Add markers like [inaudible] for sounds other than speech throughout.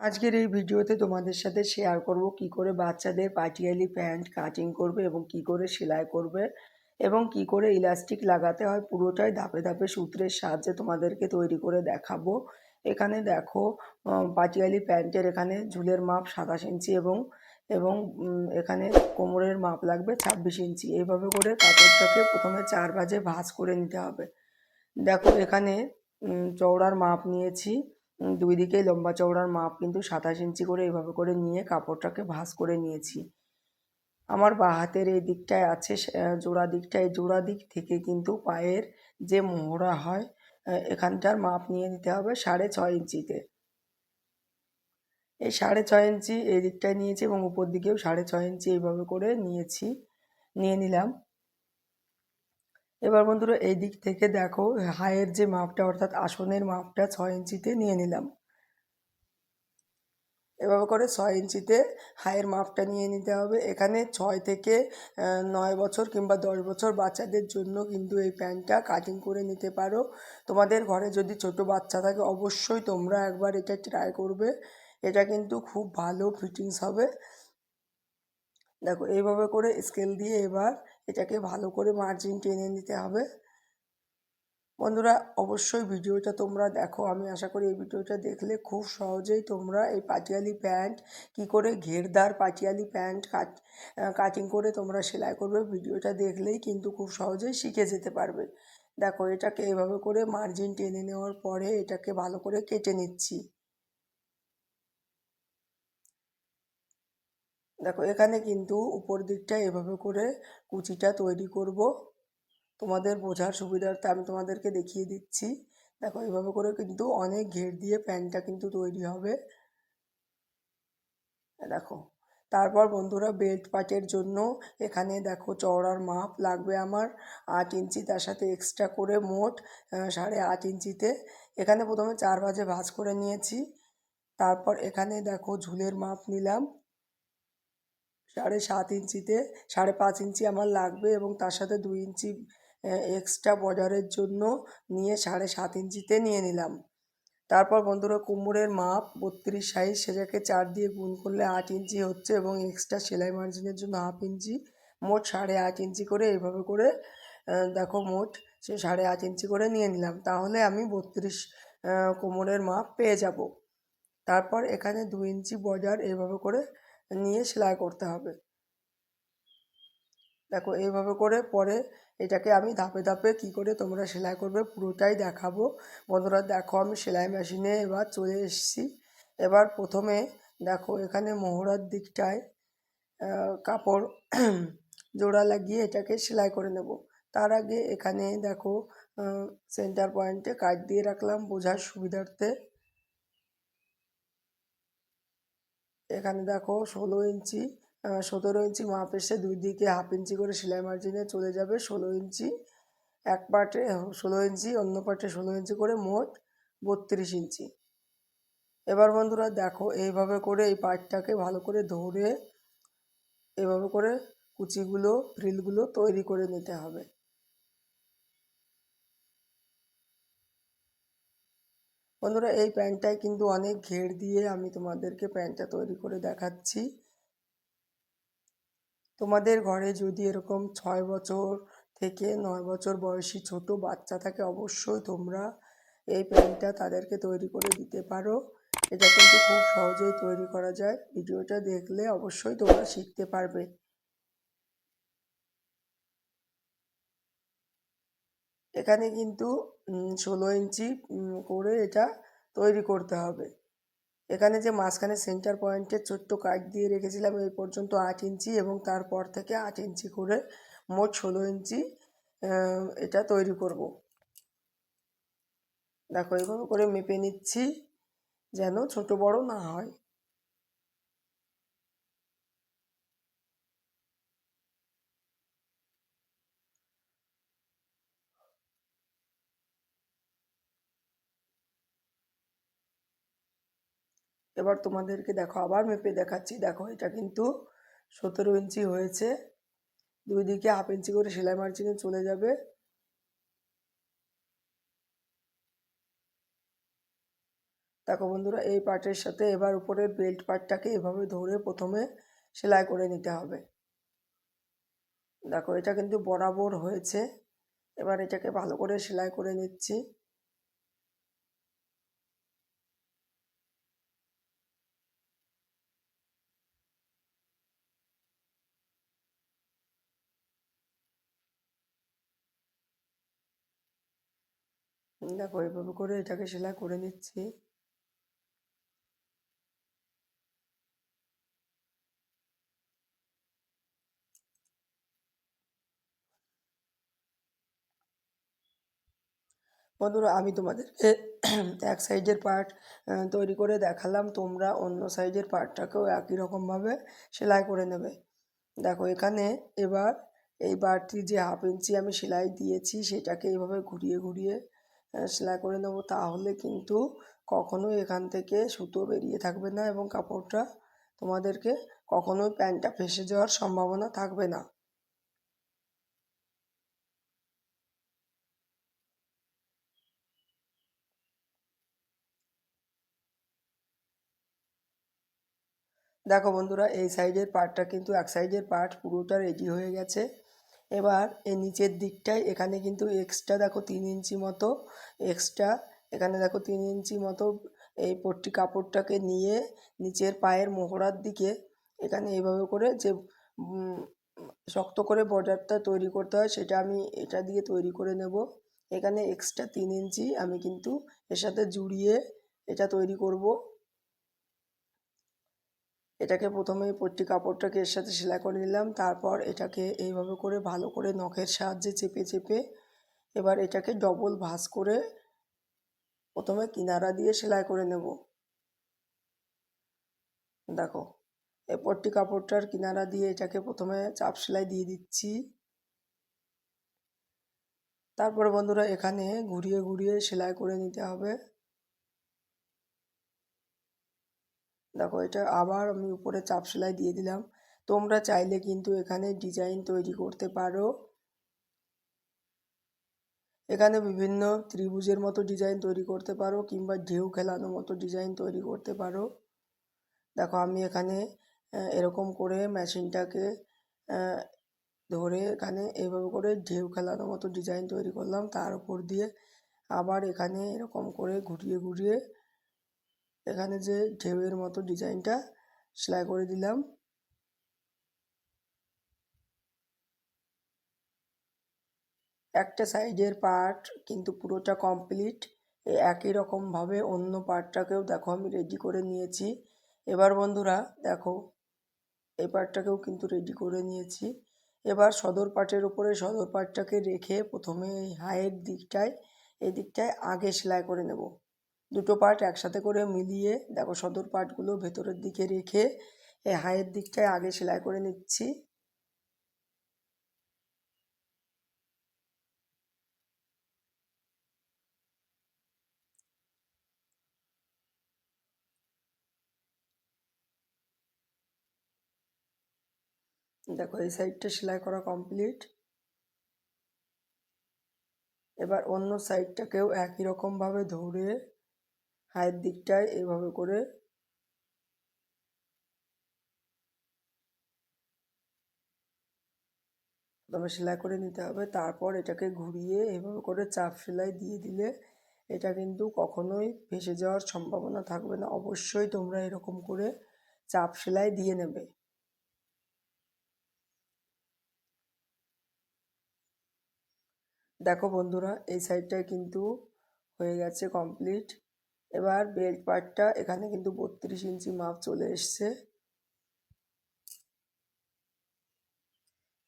আজকের এই ভিডিওতে তোমাদের সাথে শেয়ার করব কি করে বাচ্চাদের পাটিয়ালি প্যান্ট কাটিং করবে এবং কি করে সেলাই করবে এবং কি করে ইলাস্টিক লাগাতে হয় পুরোটাই ধাপে ধাপে সূত্রের সাহায্যে তোমাদেরকে তৈরি করে দেখাবো। এখানে দেখো পাটিয়ালি প্যান্টের এখানে ঝুলের মাপ সাতাশ ইঞ্চি এবং এবং এখানে কোমরের মাপ লাগবে ছাব্বিশ ইঞ্চি। এইভাবে করে কাপড়টাকে প্রথমে চার ভাঁজে ভাঁজ করে নিতে হবে। দেখো এখানে চওড়ার মাপ নিয়েছি। দুই দিকেই লম্বা চওড়ার মাপ কিন্তু সাতাশ ইঞ্চি করে এভাবে করে নিয়ে কাপড়টাকে ভাঁজ করে নিয়েছি। আমার বাঁ হাতের এই দিকটায় আছে জোড়া দিকটায়, এই জোড়া দিক থেকে কিন্তু পায়ের যে মোহরা হয় এখানটার মাপ নিয়ে নিতে হবে সাড়ে ছয় ইঞ্চিতে। এই সাড়ে ছয় ইঞ্চি এই দিকটায় নিয়েছি এবং উপর দিকেও সাড়ে ছয় ইঞ্চি এইভাবে করে নিয়েছি, নিয়ে নিলাম। এবার বন্ধুরা এই দিক থেকে দেখো, হায়ের যে মাপটা, অর্থাৎ আসনের মাপটা ছয় ইঞ্চিতে নিয়ে নিলাম। এভাবে করে ছয় ইঞ্চিতে হায়ের মাপটা নিয়ে নিতে হবে। এখানে ছয় থেকে নয় বছর কিংবা দশ বছর বাচ্চাদের জন্য কিন্তু এই প্যান্টটা কাটিং করে নিতে পারো। তোমাদের ঘরে যদি ছোট বাচ্চা থাকে, অবশ্যই তোমরা একবার এটা ট্রাই করবে। এটা কিন্তু খুব ভালো ফিটিংস হবে। দেখো, এইভাবে করে স্কেল দিয়ে এবার এটাকে ভালো করে মার্জিন টেনে নিতে হবে। বন্ধুরা, অবশ্যই ভিডিওটা তোমরা দেখো। আমি আশা করি এই ভিডিওটা দেখলে খুব সহজেই তোমরা এই পাটিয়ালি প্যান্ট কি করে ঘেরদার পাটিয়ালি প্যান্ট কাট কাটিং করে তোমরা সেলাই করবে, ভিডিওটা দেখলেই কিন্তু খুব সহজেই শিখে যেতে পারবে। দেখো, এটাকে এভাবে করে মার্জিন টেনে নেওয়ার পরে এটাকে ভালো করে কেটে নিচ্ছি। দেখো, এখানে কিন্তু উপর দিকটা এভাবে করে কুচিটা তৈরি করব। তোমাদের বোঝার সুবিধার্থে আমি তোমাদেরকে দেখিয়ে দিচ্ছি। দেখো, এভাবে করে কিন্তু অনেক ঘের দিয়ে প্যান্টটা কিন্তু তৈরি হবে। দেখো, তারপর বন্ধুরা বেল্ট পার্টের জন্য এখানে দেখো চওড়ার মাপ লাগবে আমার আট ইঞ্চি, তার সাথে এক্সট্রা করে মোট সাড়ে আট ইঞ্চিতে। এখানে প্রথমে চার ভাঁজে ভাঁজ করে নিয়েছি। তারপর এখানে দেখো ঝুলের মাপ নিলাম। সাড়ে সাত ইঞ্চিতে, সাড়ে পাঁচ ইঞ্চি আমার লাগবে এবং তার সাথে দুই ইঞ্চি এক্সট্রা বর্ডারের জন্য নিয়ে সাড়ে সাত ইঞ্চিতে নিয়ে নিলাম। তারপর বন্ধুরা কোমরের মাপ বত্রিশ সাইজ সেটাকে চার দিয়ে গুণ করলে আট ইঞ্চি হচ্ছে এবং এক্সট্রা সেলাই মার্জিনের জন্য হাফ ইঞ্চি, মোট সাড়ে আট ইঞ্চি করে এইভাবে করে দেখো মোট সে সাড়ে আট ইঞ্চি করে নিয়ে নিলাম। তাহলে আমি বত্রিশ কোমরের মাপ পেয়ে যাব। তারপর এখানে দু ইঞ্চি বর্ডার এইভাবে করে নিয়ে সেলাই করতে হবে। দেখো, এইভাবে করে পরে এটাকে আমি ধাপে ধাপে কি করে তোমরা সেলাই করবে পুরোটাই দেখাবো। বন্ধুরা, দেখো আমি সেলাই মেশিনে এবার চলে এসেছি। এবার প্রথমে দেখো এখানে মোহরার দিকটায় কাপড় [clears throat] জোড়া লাগিয়ে এটাকে সেলাই করে নেব। তার আগে এখানে দেখো সেন্টার পয়েন্টে কাট দিয়ে রাখলাম বোঝার সুবিধার্থে। এখানে দেখো ষোলো ইঞ্চি সতেরো ইঞ্চি মাপ এসে দুই দিকে হাফ ইঞ্চি করে সেলাই মার্জিনে চলে যাবে ষোলো ইঞ্চি। এক পার্টে ষোলো ইঞ্চি, অন্য পার্টে ষোলো ইঞ্চি করে মোট বত্রিশ ইঞ্চি। এবার বন্ধুরা দেখো এইভাবে করে এই পার্টটাকে ভালো করে ধরে, এভাবে করে কুচিগুলো, ফ্রিলগুলো তৈরি করে নিতে হবে। বন্ধুরা, এই প্যান্টটায় কিন্তু অনেক ঘের দিয়ে আমি তোমাদেরকে প্যান্টটা তৈরি করে দেখাচ্ছি। তোমাদের ঘরে যদি এরকম ছয় বছর থেকে নয় বছর বয়সী ছোট বাচ্চা থাকে, অবশ্যই তোমরা এই প্যান্টটা তাদেরকে তৈরি করে দিতে পারো। এটা কিন্তু খুব সহজেই তৈরি করা যায়। ভিডিওটা দেখলে অবশ্যই তোমরা শিখতে পারবে। এখানে কিন্তু ষোলো ইঞ্চি করে এটা তৈরি করতে হবে। এখানে যে মাঝখানে সেন্টার পয়েন্টে ছোট্ট কাট দিয়ে রেখেছিলাম, এই পর্যন্ত আট ইঞ্চি এবং তারপর থেকে আট ইঞ্চি করে মোট ষোলো ইঞ্চি এটা তৈরি করব। দেখো এইভাবে করে মেপে নিচ্ছি, যেন ছোট বড় না হয়। এবার তোমাদেরকে দেখো, আবার মেপে দেখাচ্ছি। দেখো, এটা কিন্তু সতেরো ইঞ্চি হয়েছে। দুই দিকে হাফ ইঞ্চি করে সেলাই মার্জিনে চলে যাবে। দেখো বন্ধুরা, এই পার্টের সাথে এবার উপরের বেল্ট পার্টটাকে এভাবে ধরে প্রথমে সেলাই করে নিতে হবে। দেখো, এটা কিন্তু বরাবর হয়েছে। এবার এটাকে ভালো করে সেলাই করে নিচ্ছি। দেখো এইভাবে করে এটাকে সেলাই করে নিচ্ছি। বন্ধুরা, আমি তোমাদেরকে এক সাইজের পার্ট তৈরি করে দেখালাম। তোমরা অন্য সাইজের পার্টটাকেও একই রকমভাবে সেলাই করে নেবে। দেখো, এখানে এবার এই বাড়তি যে হাফ ইঞ্চি আমি সেলাই দিয়েছি, সেটাকে এইভাবে ঘুরিয়ে ঘুরিয়ে সেলাই করে নেব। তাহলে কিন্তু কখনোই এখান থেকে সুতো বেরিয়ে থাকবে না এবং কাপড়টা তোমাদেরকে কখনোই প্যান্টটা ফেসে যাওয়ার সম্ভাবনা থাকবে না। দেখো বন্ধুরা, এই সাইডের পার্টটা কিন্তু এক সাইডের পার্ট পুরোটা রেডি হয়ে গেছে। এবার এই নিচের দিকটায় এখানে কিন্তু এক্সট্রা দেখো তিন ইঞ্চি মতো এক্সট্রা এখানে দেখো তিন ইঞ্চি মতো এই পট্টি কাপড়টাকে নিয়ে নিচের পায়ের মোহরার দিকে এখানে এইভাবে করে যে শক্ত করে বর্ডারটা তৈরি করতে হয় সেটা আমি এটা দিয়ে তৈরি করে নেব। এখানে এক্সট্রা তিন ইঞ্চি আমি কিন্তু এর সাথে জুড়িয়ে এটা তৈরি করব। এটাকে প্রথমে পট্টি কাপড়টাকে এর সাথে সেলাই করে নিলাম। তারপর এটাকে এইভাবে করে ভালো করে নখের সাহায্যে চেপে চেপে এবার এটাকে ডবল ভাঁজ করে প্রথমে কিনারা দিয়ে সেলাই করে নেব। দেখো এই পট্টি কাপড়টার কিনারা দিয়ে এটাকে প্রথমে চাপ সেলাই দিয়ে দিচ্ছি। তারপরে বন্ধুরা এখানে ঘুরিয়ে ঘুরিয়ে সেলাই করে নিতে হবে। দেখো, এটা আবার আমি উপরে চাপ সেলাই দিয়ে দিলাম। তোমরা চাইলে কিন্তু এখানে ডিজাইন তৈরি করতে পারো। এখানে বিভিন্ন ত্রিভুজের মতো ডিজাইন তৈরি করতে পারো কিংবা ঢেউ খেলানোর মতো ডিজাইন তৈরি করতে পারো। দেখো, আমি এখানে এরকম করে মেশিনটাকে ধরে এখানে এইভাবে করে ঢেউ খেলানোর মতো ডিজাইন তৈরি করলাম। তার উপর দিয়ে আবার এখানে এরকম করে ঘুরিয়ে ঘুরিয়ে এখানে যে ঢেউয়ের মতো ডিজাইনটা সেলাই করে দিলাম। একটা সাইডের পার্ট কিন্তু পুরোটা কমপ্লিট। একই রকমভাবে অন্য পার্টটাকেও দেখো আমি রেডি করে নিয়েছি। এবার বন্ধুরা দেখো এই পার্টটাকেও কিন্তু রেডি করে নিয়েছি। এবার সদর পার্টের উপরে সদর পার্টটাকে রেখে প্রথমে এই হাইয়ের দিকটায় এই দিকটায় আগে সেলাই করে নেব। দুটো পার্ট একসাথে করে মিলিয়ে দেখো সদর পার্টগুলো ভেতরের দিকে রেখে এই হাইয়ের দিকটায় আগে সেলাই করে নিচ্ছি। দেখো এই সাইডটা সেলাই করা কমপ্লিট এবার অন্য সাইডটাকেও একই রকমভাবে ধরে হায়ের দিকটায় এভাবে করে প্রথমে সেলাই করে নিতে হবে। তারপর এটাকে ঘুরিয়ে এভাবে করে চাপ সেলাই দিয়ে দিলে এটা কিন্তু কখনোই ভেসে যাওয়ার সম্ভাবনা থাকবে না। অবশ্যই তোমরা এরকম করে চাপ সেলাই দিয়ে নেবে। দেখো বন্ধুরা, এই সাইডটায় কিন্তু হয়ে গেছে কমপ্লিট। এবার বেল্ট পার্টটা এখানে কিন্তু বত্রিশ ইঞ্চি মাপ চলে এসছে।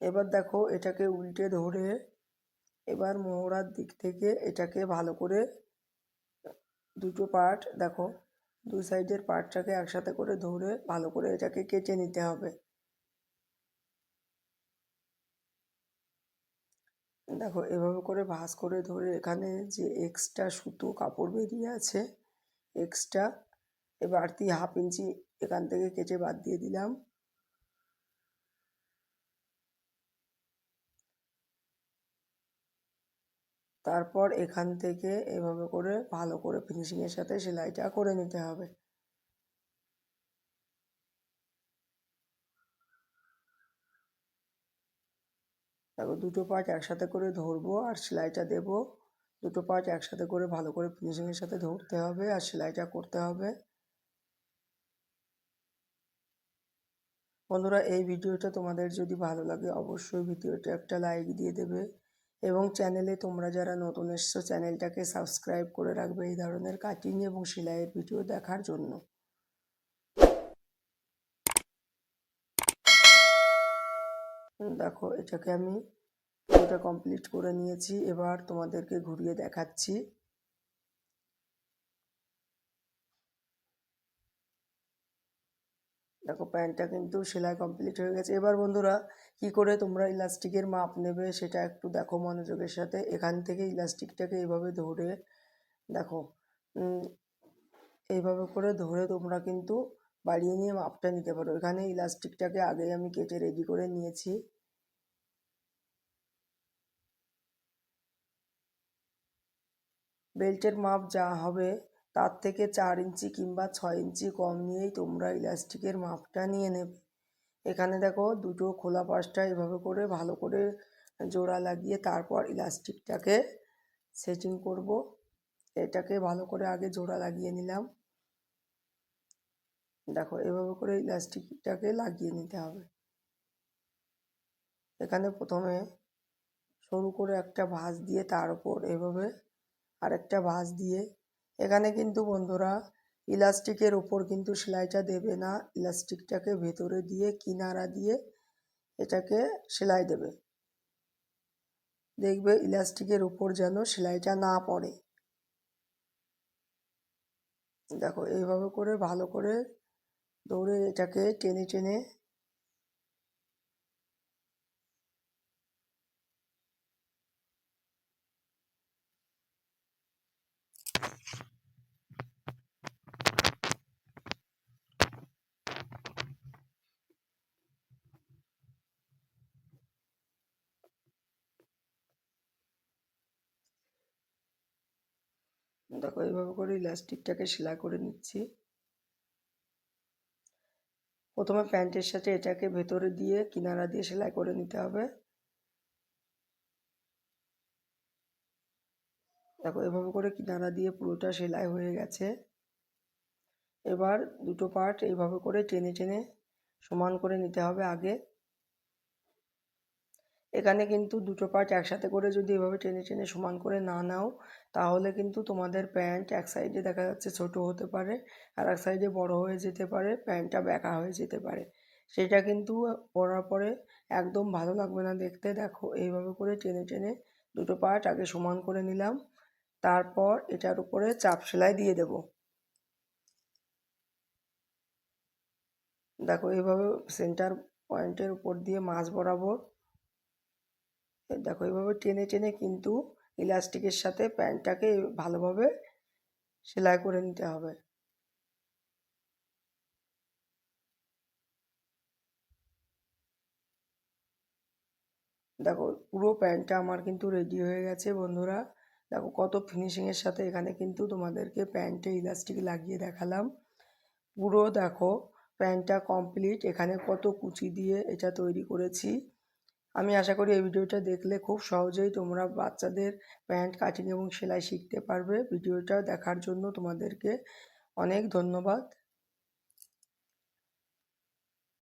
এবার দেখো এটাকে উল্টে ধরে এবার মোহরার দিক থেকে এটাকে ভালো করে দুটো পার্ট, দেখো, দুই সাইডের পার্টটাকে একসাথে করে ধরে ভালো করে এটাকে কেটে নিতে হবে। দেখো, এভাবে করে ভাঁজ করে ধরে এখানে যে এক্সট্রা সুতো কাপড় বেরিয়ে আছে এক্সট্রা এ বাড়তি হাফ ইঞ্চি এখান থেকে কেটে বাদ দিয়ে দিলাম। তারপর এখান থেকে এভাবে করে ভালো করে ফিনিশিংয়ের সাথে সেলাইটা করে নিতে হবে। দেখো দুটো পার্ট একসাথে করে ধরবো আর সেলাইটা দেব। দুটো পার্ট একসাথে করে ভালো করে ফিনিশিংয়ের সাথে ধরতে হবে আর সেলাইটা করতে হবে। বন্ধুরা, এই ভিডিওটা তোমাদের যদি ভালো লাগে অবশ্যই ভিডিওটা একটা লাইক দিয়ে দেবে এবং চ্যানেলে তোমরা যারা নতুন এসছো চ্যানেলটাকে সাবস্ক্রাইব করে রাখবে এই ধরনের কাটিং এবং সেলাইয়ের ভিডিও দেখার জন্য। দেখো, এটাকে আমি পুরোটা কমপ্লিট করে নিয়েছি। এবার তোমাদেরকে ঘুরিয়ে দেখাচ্ছি। দেখো, প্যান্টটা কিন্তু সেলাই কমপ্লিট হয়ে গেছে। এবার বন্ধুরা, কি করে তোমরা ইলাস্টিকের মাপ নেবে সেটা একটু দেখো মনোযোগের সাথে। এখান থেকে ইলাস্টিকটাকে এইভাবে ধরে, দেখো এইভাবে করে ধরে তোমরা কিন্তু বাড়িয়ে নিয়ে মাপটা নিতে পারো। এখানে ইলাস্টিকটাকে আগে আমি কেটে রেডি করে নিয়েছি। বেল্টের মাপ যা হবে তার থেকে চার ইঞ্চি কিংবা ছয় ইঞ্চি কম নিয়েই তোমরা ইলাস্টিকের মাপটা নিয়ে নেবে। এখানে দেখো দুটো খোলা পাশটা এভাবে করে ভালো করে জোড়া লাগিয়ে তারপর ইলাস্টিকটাকে সেটিং করব। এটাকে ভালো করে আগে জোড়া লাগিয়ে নিলাম। দেখো এভাবে করে ইলাস্টিকটাকে লাগিয়ে নিতে হবে। এখানে প্রথমে সরু করে একটা ভাঁজ দিয়ে তার উপর এভাবে আরেকটা ভাঁজ দিয়ে। এখানে কিন্তু বন্ধুরা ইলাস্টিকের ওপর কিন্তু সেলাইটা দেবে না। ইলাস্টিকটাকে ভেতরে দিয়ে, কিনারা দিয়ে এটাকে সেলাই দেবে। দেখবে ইলাস্টিকের উপর যেন সেলাইটা না পড়ে। দেখো, এইভাবে করে ভালো করে দৌড়ে এটাকে টেনে টেনে দেখো, এইভাবে করে ইলাস্টিকটাকে সেলাই করে নিচ্ছি। প্রথমে প্যান্টের সাথে এটাকে ভেতরে দিয়ে কিনারা দিয়ে সেলাই করে নিতে হবে। দেখো, এভাবে করে কিনারা দিয়ে পুরোটা সেলাই হয়ে গেছে। এবার দুটো পার্ট এইভাবে করে টেনে টেনে সমান করে নিতে হবে আগে। এখানে কিন্তু দুটো পার্ট একসাথে করে যদি এভাবে টেনে টেনে সমান করে না নাও, তাহলে কিন্তু তোমাদের প্যান্ট এক সাইডে দেখা যাচ্ছে ছোট হতে পারে আর এক সাইডে বড় হয়ে যেতে পারে প্যান্টটা ব্যাকা হয়ে যেতে পারে। সেটা কিন্তু পরার পরে একদম ভালো লাগবে না দেখতে। দেখো, এইভাবে করে টেনে টেনে দুটো পার্ট আগে সমান করে নিলাম, তারপর এটার উপরে চাপ সেলাই দিয়ে দেব। দেখো, এইভাবে সেন্টার পয়েন্টের উপর দিয়ে মাছ বরাবর দেখো এইভাবে টেনে টেনে কিন্তু ইলাস্টিকের সাথে প্যান্টটাকে ভালোভাবে সেলাই করে নিতে হবে। দেখো, পুরো প্যান্টটা আমার কিন্তু রেডি হয়ে গেছে বন্ধুরা। দেখো, কত ফিনিশিংয়ের সাথে এখানে কিন্তু তোমাদেরকে প্যান্টে ইলাস্টিক লাগিয়ে দেখালাম। পুরো দেখো প্যান্টটা কমপ্লিট এখানে কত কুচি দিয়ে এটা তৈরি করেছি। আমি আশা করি এই ভিডিওটা দেখলে খুব সহজেই তোমরা বাচ্চাদের প্যান্ট, কাটিং এবং সেলাই শিখতে পারবে। ভিডিওটা দেখার জন্য তোমাদেরকে অনেক ধন্যবাদ।